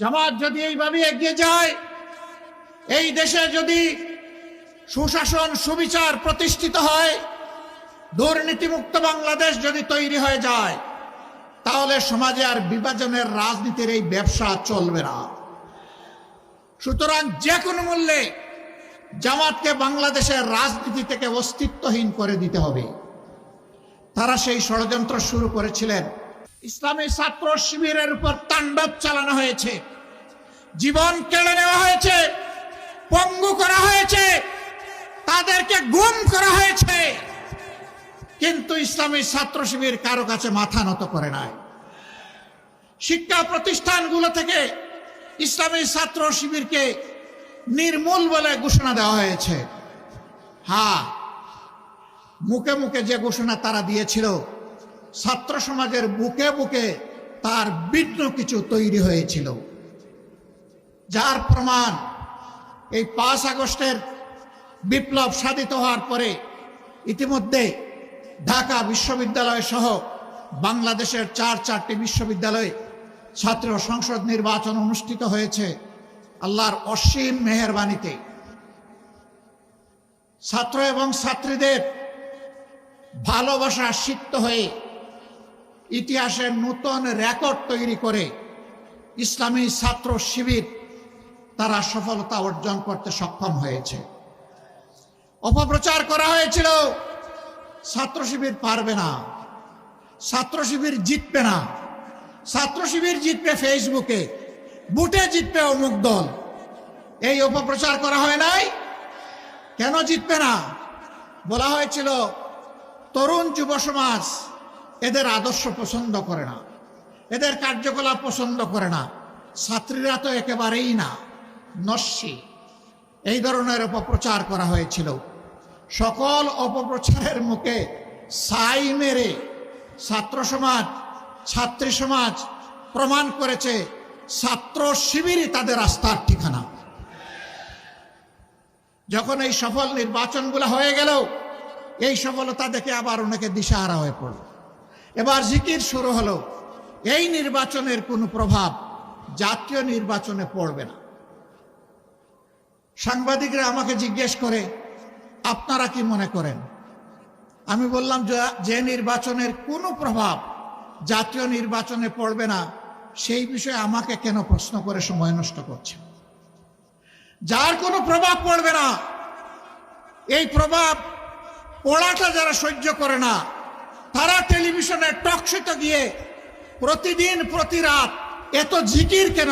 জামাত যদি এইভাবে এগিয়ে যায়, এই দেশে যদি সুশাসন, সুবিচার প্রতিষ্ঠিত হয়, দুর্নীতিমুক্ত বাংলাদেশ যদি তৈরি হয়ে যায়, তাহলে সমাজে আর বিভাজনের রাজনীতির এই ব্যবসা চলবে না। সুতরাং যে কোনো মূল্যে জামাতকে বাংলাদেশের রাজনীতি থেকে অস্তিত্বহীন করে দিতে হবে। তারা সেই ষড়যন্ত্র শুরু করেছিলেন। ইসলামী ছাত্র শিবিরের উপর তাণ্ডব চালানো হয়েছে। জীবন কেড়ে নেওয়া হয়েছে, পঙ্গু করা হয়েছে, তাদেরকে গুম করা হয়েছে। কিন্তু ইসলামী ছাত্র শিবির কারও কাছে মাথা নত করে নাই। শিক্ষা প্রতিষ্ঠানগুলো থেকে ইসলামী ছাত্র শিবিরকে নির্মূল বলে ঘোষণা দেওয়া হয়েছে। হ্যাঁ মুখে মুখে যে ঘোষণা তারা দিয়েছিল ছাত্র সমাজের বুকে বুকে তার বিঘ্ন কিছু তৈরি হয়েছিল। যার প্রমাণ এই পাঁচ আগস্টের বিপ্লব সাধিত হওয়ার পরে ইতিমধ্যে ঢাকা বিশ্ববিদ্যালয় সহ বাংলাদেশের চার চারটি বিশ্ববিদ্যালয়ে ছাত্র সংসদ নির্বাচন অনুষ্ঠিত হয়েছে আল্লাহর অসীম মেহরবানিতে। ছাত্র এবং ছাত্রীদের ভালোবাসা সিক্ত হয়ে ইতিহাসের নূতন রেকর্ড তৈরি করে ইসলামী ছাত্র শিবির তারা সফলতা অর্জন করতে সক্ষম হয়েছে। অপপ্রচার করা হয়েছিল, ছাত্র শিবির পারবে না, ছাত্র শিবির জিতবে না, ছাত্র শিবির জিতবে ফেসবুকে, বুটে জিতবে অমুক দল। এই অপপ্রচার করা হয় নাই, কেন জিতবে না? বলা হয়েছিল, তরুণ যুব সমাজ এদের আদর্শ পছন্দ করে না। এদের কার্যকলাপ পছন্দ করে না। ছাত্রীরা তো একেবারেই না। নস্যি। এই ধরনের অপপ্রচার করা হয়েছিল। সকল অপপ্রচারের মুখে সাই মেরে ছাত্র সমাজ, ছাত্রী সমাজ প্রমাণ করেছে ছাত্র শিবিরই তাদের আস্থার ঠিকানা। যখন এই সফল নির্বাচনগুলো হয়ে গেল, এই সফলতা দেখে আবার অনেকে দিশাহারা হয়ে পড়ল। এবার জিকির শুরু হলো। এই নির্বাচনের কোনো প্রভাব জাতীয় নির্বাচনে পড়বে না। সাংবাদিকরা আমাকে জিজ্ঞেস করে, আপনারা কি মনে করেন? আমি বললাম, যে- নির্বাচনের কোনো প্রভাব জাতীয় নির্বাচনে পড়বে না, সেই বিষয়ে আমাকে কেন প্রশ্ন করে সময় নষ্ট করছে? যার কোনো প্রভাব পড়বে না। এই প্রভাব পড়াটা যারা সহ্য করে না টক টকশোতে গিয়ে প্রতিদিন প্রতি রাত এত জিকির কেন?